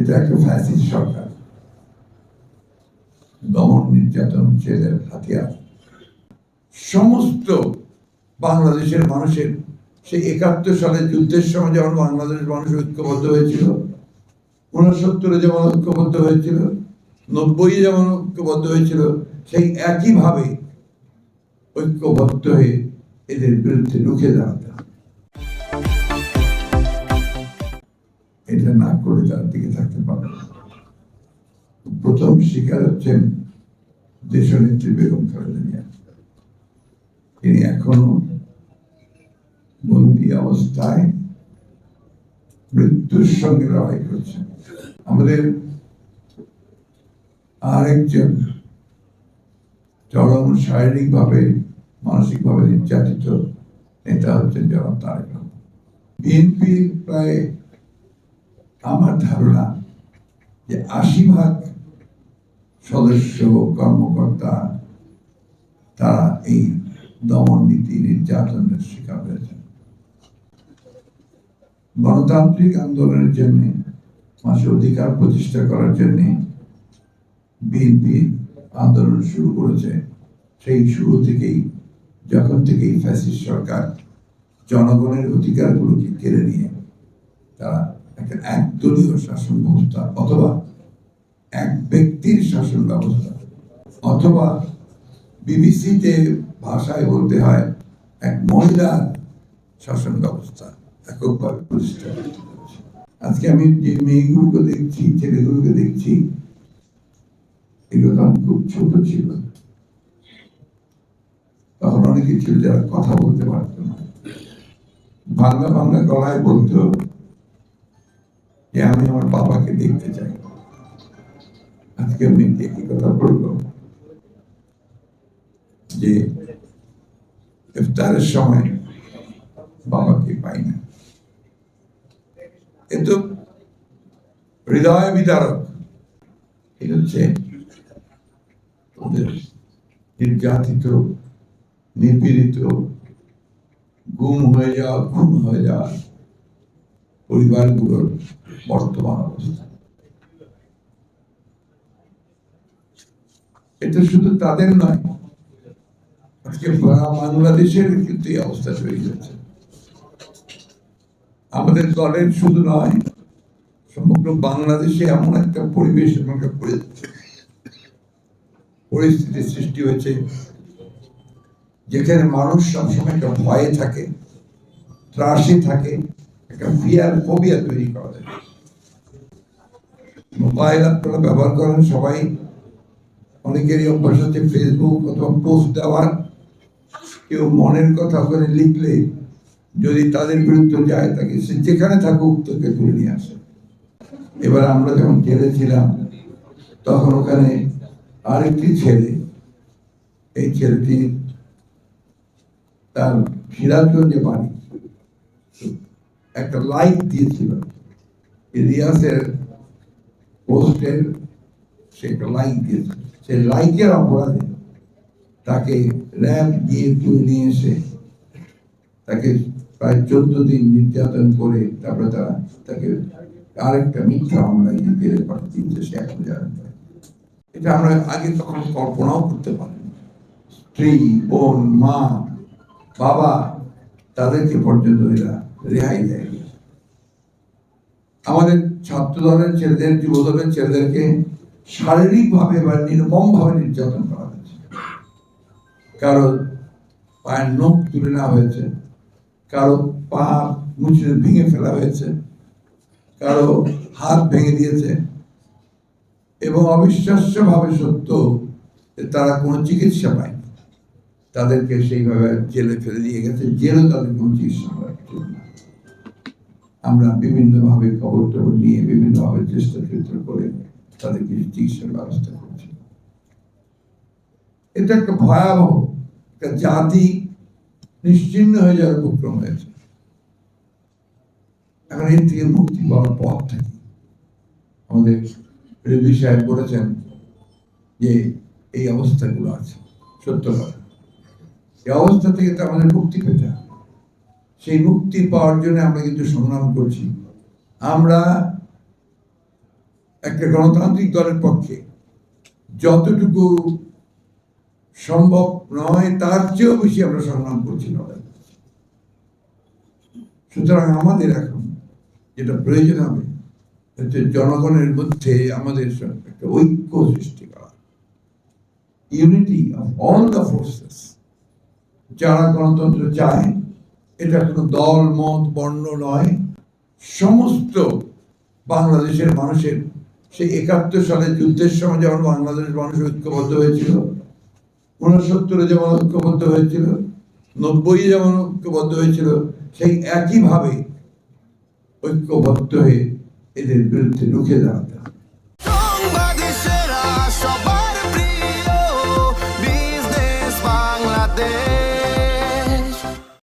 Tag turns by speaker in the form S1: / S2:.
S1: এটা একটা ফ্যাসিস্ট সরকার। দমন নির্যাতন এদের হাতিয়ার। সমস্ত বাংলাদেশের মানুষের, সেই একাত্তর সালে যুদ্ধের সময় যেমন বাংলাদেশ মানুষ ঐক্যবদ্ধ হয়েছিল, উনসত্তরে যেমন ঐক্যবদ্ধ হয়েছিল, নব্বই যেমন ঐক্যবদ্ধ হয়েছিল, সেই একইভাবে ঐক্যবদ্ধ হয়ে এদের বিরুদ্ধে রুখে দাঁড়াতে এটা না করে তার দিকে থাকতে পারবে প্রথম শিকার হচ্ছেন দেশনেত্রী বেগম খালেদা তিনি এখনও বন্দি অবস্থায় মৃত্যুর সঙ্গে লড়াই করছেন। আমাদের আরেকজন চরম শারীরিকভাবে, মানসিকভাবে নির্যাতিত নেতা হচ্ছেন জনাব তারেক রহমান। প্রায় আমার ধারণা যে আশি ভাগ সদস্য কর্মকর্তা তারা এই দমন নীতি নির্যাতনের শিকার হয়েছেন। গণতান্ত্রিক আন্দোলনের জন্য মানুষের অধিকার প্রতিষ্ঠা করার জন্য বিএনপি আন্দোলন শুরু করেছে। সেই শুরু থেকেই, যখন থেকেই ফ্যাসিস্ট সরকার জনগণের অধিকারগুলোকে কেড়ে নিয়ে তারা একদলীয় শাসন ব্যবস্থা অথবা এক ব্যক্তির শাসন ব্যবস্থা অথবা বিবিসিতে ভাষায় বলতে হয় এক মহিলার শাসন ব্যবস্থা এককভাবে প্রতিষ্ঠা আজকে আমি যে মেয়েগুলোকে দেখছি, ছেলেগুলোকে দেখছি, এগুলো তখন খুব ছোট ছিল। তখন অনেকে ছিল যারা কথা বলতে পারতো না। বাংলা বাংলা গলায় বলতো যে আমি আমার বাবাকে দেখতে চাই। আজকে আমি একই কথা বলব। যে ইফতারের সময় বাবাকে পাই না। এ তো হৃদয় বিদারক এটা হচ্ছে ওদের নির্যাতিত, নিপীড়িত, গুম হয়ে যাওয়া, খুন হয়ে যাওয়া পরিবারগুলোর বর্তমান অবস্থা। এটা শুধু তাদের নয়, আজকে বাংলাদেশের কিন্তু এই অবস্থা তৈরি হয়েছে আমাদের দলের শুধু নয়, সমগ্র বাংলাদেশে এমন একটা পরিবেশ এমন একটা পরিস্থিতির সৃষ্টি হয়েছে, যেখানে মানুষ সবসময় একটা ভয়ে থাকে, ত্রাসে থাকে একটা ফিয়ার ফোবিয়া তৈরি করা যায়। মোবাইল আপনারা ব্যবহার করেন সবাই। অনেকেরই অভ্যাস হচ্ছে ফেসবুক অথবা পোস্ট দেওয়ার। কেউ মনের কথা ওখানে লিখলে যদি তাদের বিরুদ্ধে যায় তাকে সে যেখানে থাকুক তাকে তুলে নিয়ে আসে। এবার আমরা যখন জেলে ছিলাম, তখন ওখানে আরেকটি ছেলে, এই ছেলেটি তার সিরাজগঞ্জে বাড়ি। একটা লাইক দিয়েছিল ইলিয়াসের পোস্টের সে একটা লাইক দিয়েছিল সেই লাইকের অপরাধে তাকে র্যাব দিয়ে তুলে নিয়ে এসে তাকে প্রায় চোদ্দ দিন নির্যাতন করে তারপরে তারা তাকে আরেকটা মিথ্যা মামলায় দিয়ে জেলে সে এখন জানেন এটা আমরা আগে তখন কল্পনাও করতে পারি স্ত্রী, বোন, মা, বাবা, তাদেরকে পর্যন্ত এরা রেহাই দেয় আমাদের ছাত্র দলের ছেলেদের যুব দলের ছেলেদেরকে শারীরিকভাবে বা নির্মম ভাবে নির্যাতন করা হয়েছে। কারও পায়ের নখ তুলে নেওয়া হয়েছে, কারও পা মুছে ভেঙে ফেলা হয়েছে, কারও হাত ভেঙে দিয়েছে। এবং অবিশ্বাস্যভাবে সত্য তারা কোনো চিকিৎসা পায়নি। তাদেরকে সেইভাবে জেলে ফেলে দিয়ে গেছে জেলে তাদের কোনো চিকিৎসা করার জন্য না। আমরা বিভিন্নভাবে খবর টবর নিয়ে বিভিন্নভাবে চেষ্টা চেষ্টা করে তাদেরকে চিকিৎসার ব্যবস্থা করছি। এটা একটা ভয়াবহ একটা জাতি নিশ্চিন্ন হয়ে যাওয়ার উপক্রম হয়েছে। এখন এর থেকে মুক্তি পাওয়ার পথ থেকে। আমাদের রেডি সাহেব বলেছেন যে এই অবস্থাগুলো আছে, সত্য কথা। এই অবস্থা থেকে তো আমাদের মুক্তি পেতে সেই মুক্তি পাওয়ার জন্য আমরা কিন্তু সংগ্রাম করছি। আমরা একটা গণতান্ত্রিক দলের পক্ষে যতটুকু সম্ভব নয়, তার চেয়েও বেশি আমরা সংগ্রাম করছি লড়াই সুতরাং আমাদের এখন যেটা প্রয়োজন হবে, হচ্ছে জনগণের মধ্যে আমাদের একটা ঐক্য সৃষ্টি করা। Unity of all the forces যারা গণতন্ত্র চায় এটা কোনো দল, মত, বর্ণ নয়। সমস্ত বাংলাদেশের মানুষের সেই একাত্তর সালের যুদ্ধের সময় যেমন বাংলাদেশের মানুষ ঐক্যবদ্ধ হয়েছিল উনসত্তরে যেমন ঐক্যবদ্ধ হয়েছিল, নব্বই যেমন ঐক্যবদ্ধ হয়েছিল, সেই একইভাবে ঐক্যবদ্ধ হয়ে এদের বিরুদ্ধে রুখে দাঁড়াতে হবে।